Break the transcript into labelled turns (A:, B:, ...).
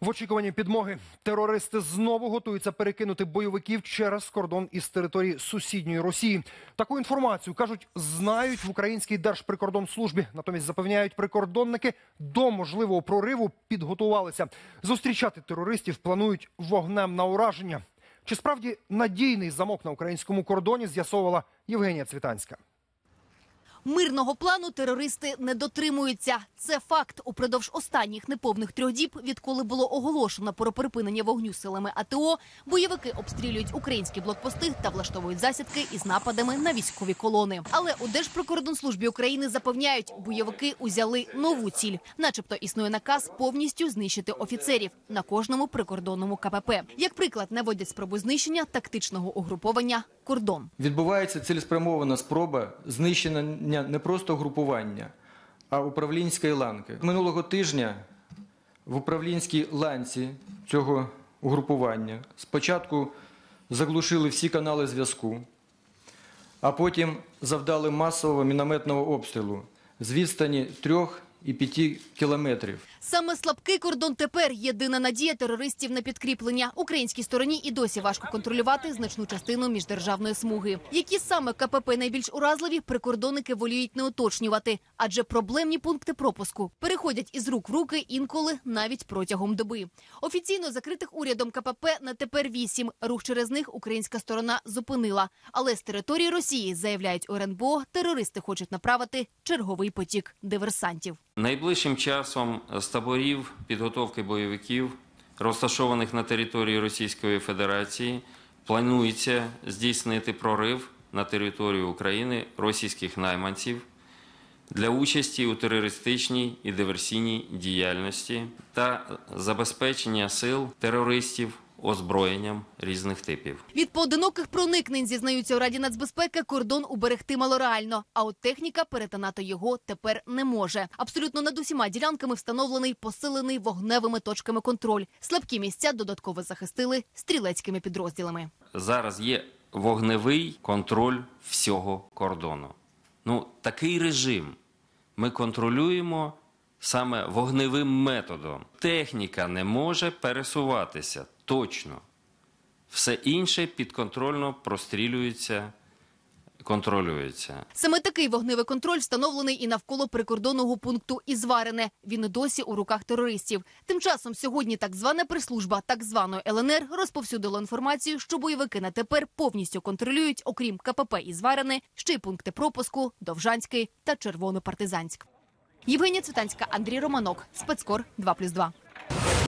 A: В очікуванні підмоги терористи знову готуються перекинути бойовиків через кордон із території сусідньої Росії. Таку інформацію кажуть, знають в українській держприкордонслужбі. Натомість запевняють, прикордонники до можливого прориву підготувалися. Зустрічати терористів планують вогнем на ураження. Чи справді надійний замок на українському кордоні з'ясовувала Євгенія Цвітанська.
B: Мирного плану терористи не дотримуються. Це факт. Упродовж останніх неповних трьох діб, відколи було оголошено про припинення вогню силами АТО, бойовики обстрілюють українські блокпости та влаштовують засідки із нападами на військові колони. Але у Держприкордонслужбі України запевняють, бойовики узяли нову ціль, начебто існує наказ повністю знищити офіцерів на кожному прикордонному КПП. Як приклад, наводять спробу знищення тактичного угруповання кордон.
C: Відбувається цілеспрямована спроба знищення не просто групування, а управлінської ланки. Минулого тижня в управлінській ланці цього угрупування спочатку заглушили всі канали зв'язку, а потім завдали масового мінометного обстрілу з відстані 3 і 5 кілометрів.
B: Саме слабкий кордон тепер єдина надія терористів на підкріплення. Українській стороні і досі важко контролювати значну частину міждержавної смуги. Які саме КПП найбільш уразливі, прикордонники воліють не уточнювати, адже проблемні пункти пропуску переходять із рук в руки інколи навіть протягом доби. Офіційно закритих урядом КПП на тепер вісім. Рух через них українська сторона зупинила. Але з території Росії заявляють РНБО, терористи хочуть направити черговий потік диверсантів.
D: Найближчим часом таборів підготовки бойовиків, розташованих на території Російської Федерації, планується здійснити прорив на територію України російських найманців для участі у терористичній і диверсійній діяльності та забезпечення сил терористів озброєнням різних типів.
B: Від поодиноких проникнень, зізнаються у Раді нацбезпеки, кордон уберегти малореально. А от техніка перетинати його тепер не може. Абсолютно над усіма ділянками встановлений посилений вогневими точками контроль. Слабкі місця додатково захистили стрілецькими підрозділами.
D: Зараз є вогневий контроль всього кордону. Ну, такий режим ми контролюємо саме вогневим методом. Техніка не може пересуватися точно. Все інше підконтрольно прострілюється, контролюється.
B: Саме такий вогневий контроль встановлений і навколо прикордонного пункту Ізварене. Він і досі у руках терористів. Тим часом сьогодні так звана прес-служба так званої ЛНР розповсюдила інформацію, що бойовики на тепер повністю контролюють, окрім КПП Ізварене, ще й пункти пропуску Довжанський та Червонопартизанськ. Євгенія Цвітанська, Андрій Романок, спецкор 2+,2.